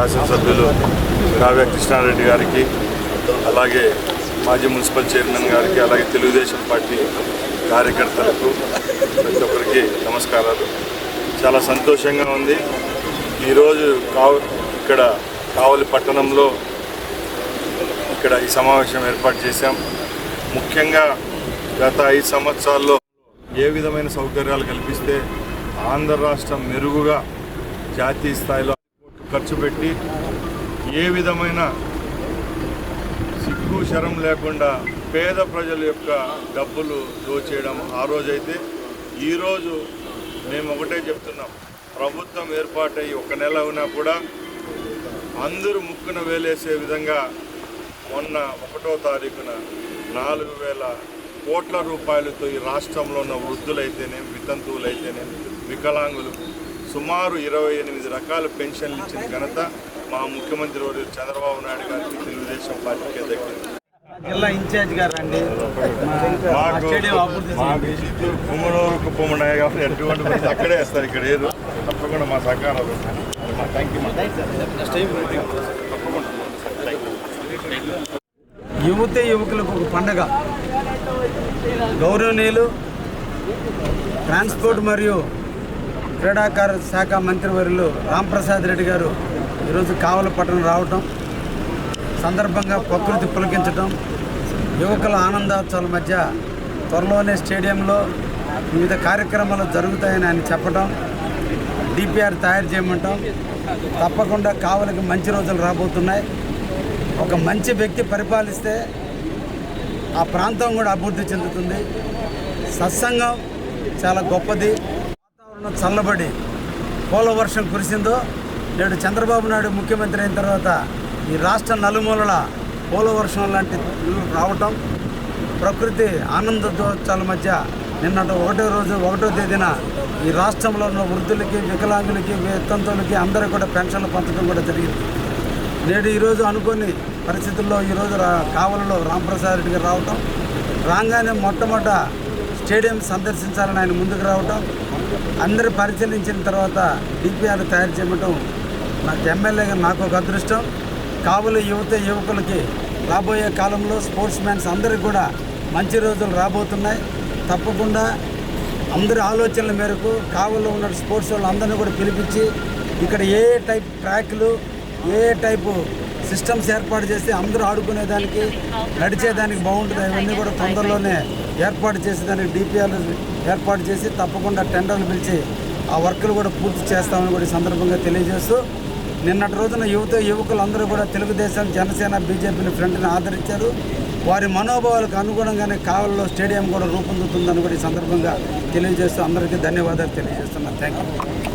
శాసనసభ్యులు కావ్య కృష్ణారెడ్డి గారికి అలాగే మాజీ మున్సిపల్ చైర్మన్ గారికి అలాగే తెలుగుదేశం పార్టీ కార్యకర్తలకు ప్రతి ఒక్కరికి నమస్కారాలు. చాలా సంతోషంగా ఉంది. ఈరోజు కావ ఇక్కడ కావలి పట్టణంలో ఇక్కడ ఈ సమావేశం ఏర్పాటు చేశాం. ముఖ్యంగా గత ఐదు సంవత్సరాల్లో ఏ విధమైన సౌకర్యాలు కల్పిస్తే ఆంధ్ర రాష్ట్రం మెరుగుగా జాతీయ స్థాయిలో ఖర్చు పెట్టి ఏ విధమైన సిగ్గు శరం లేకుండా పేద ప్రజల యొక్క డబ్బులు దోచేయడం ఆ రోజైతే. ఈరోజు మేము ఒకటే చెప్తున్నాం. ప్రభుత్వం ఏర్పాటై ఒక నెల ఉన్నా కూడా అందరూ ముక్కున వేలేసే విధంగా మొన్న ఒకటో తారీఖున నాలుగు వేల కోట్ల రూపాయలతో ఈ రాష్ట్రంలో ఉన్న వృద్ధులైతేనే వితంతువులైతేనే వికలాంగులు సుమారు ఇరవై ఎనిమిది రకాల పెన్షన్లు ఇచ్చిన ఘనత మా ముఖ్యమంత్రి వర్యులు చంద్రబాబు నాయుడు గారికి తెలుగుదేశం పార్టీకే దక్కింది. జిల్లా ఇన్ఛార్జ్ గారు అండి మాకు స్టేడియం అభివృద్ధి మాకు చిత్తూరు కుమ్మనూరు కుప్పమున్నాయి కాబట్టి ఎటువంటి అక్కడే వేస్తారు ఇక్కడ ఏరు. తప్పకుండా మా సహకారాలు యువత యువకులకు ఒక పండగ. గౌరవనీయులు ట్రాన్స్పోర్ట్ మరియు క్రీడాకార శాఖ మంత్రివర్యులు రాంప్రసాద్ రెడ్డి గారు ఈరోజు కావలపట్టణం రావటం సందర్భంగా ప్రకృతి పులకించటం యువకుల ఆనందోత్సవాల మధ్య త్వరలోనే స్టేడియంలో వివిధ కార్యక్రమాలు జరుగుతాయని ఆయన చెప్పటం డిపిఆర్ తయారు చేయమంటాం. తప్పకుండా కావలికి మంచి రోజులు రాబోతున్నాయి. ఒక మంచి వ్యక్తి పరిపాలిస్తే ఆ ప్రాంతం కూడా అభివృద్ధి చెందుతుంది. సత్సంగం చాలా గొప్పది. చల్లబడి పోల వర్షం కురిసిందో నేడు చంద్రబాబు నాయుడు ముఖ్యమంత్రి అయిన తర్వాత ఈ రాష్ట్ర నలుమూలల పోల వర్షం లాంటి రావటం ప్రకృతి ఆనందోత్సవాల మధ్య నిన్నటి ఒకటో రోజు ఒకటో తేదీన ఈ రాష్ట్రంలో ఉన్న వృద్ధులకి వికలాంగులకి వితంతులకి అందరూ కూడా పెన్షన్లు పంచడం కూడా జరిగింది. నేడు ఈరోజు అనుకోని పరిస్థితుల్లో ఈరోజు రా కావలలో రామప్రసాద్ రెడ్డి గారు రావటం రాగానే మొట్టమొదట స్టేడియం సందర్శించాలని ఆయన ముందుకు రావటం అందరూ పరిశీలించిన తర్వాత డిపిఆర్ తయారు చేయటం నాకు ఎమ్మెల్యేగా నాకు ఒక అదృష్టం. కావలి యువత యువకులకి రాబోయే కాలంలో స్పోర్ట్స్ మ్యాన్స్ అందరికి కూడా మంచి రోజులు రాబోతున్నాయి. తప్పకుండా అందరి ఆలోచనల మేరకు కావల్లో ఉన్న స్పోర్ట్స్ వాళ్ళు అందరినీ కూడా పిలిపించి ఇక్కడ ఏ టైప్ ట్రాక్లు ఏ టైపు సిస్టమ్స్ ఏర్పాటు చేసి అందరూ ఆడుకునేదానికి నడిచేదానికి బాగుంటుంది. అవన్నీ కూడా తొందరలోనే ఏర్పాటు చేసి దానికి డిపిఆర్ ఏర్పాటు చేసి తప్పకుండా టెండర్లు పిలిచి ఆ వర్కులు కూడా పూర్తి చేస్తామని కూడా సందర్భంగా తెలియజేస్తూ నిన్నటి రోజున యువత యువకులు అందరూ కూడా తెలుగుదేశం జనసేన బీజేపీని ఫ్రంట్ని ఆదరించారు. వారి మనోభావాలకు అనుగుణంగానే కావలలో స్టేడియం కూడా రూపొందుతుందని కూడా ఈ సందర్భంగా తెలియజేస్తూ అందరికీ ధన్యవాదాలు తెలియజేస్తున్నాను థ్యాంక్ యూ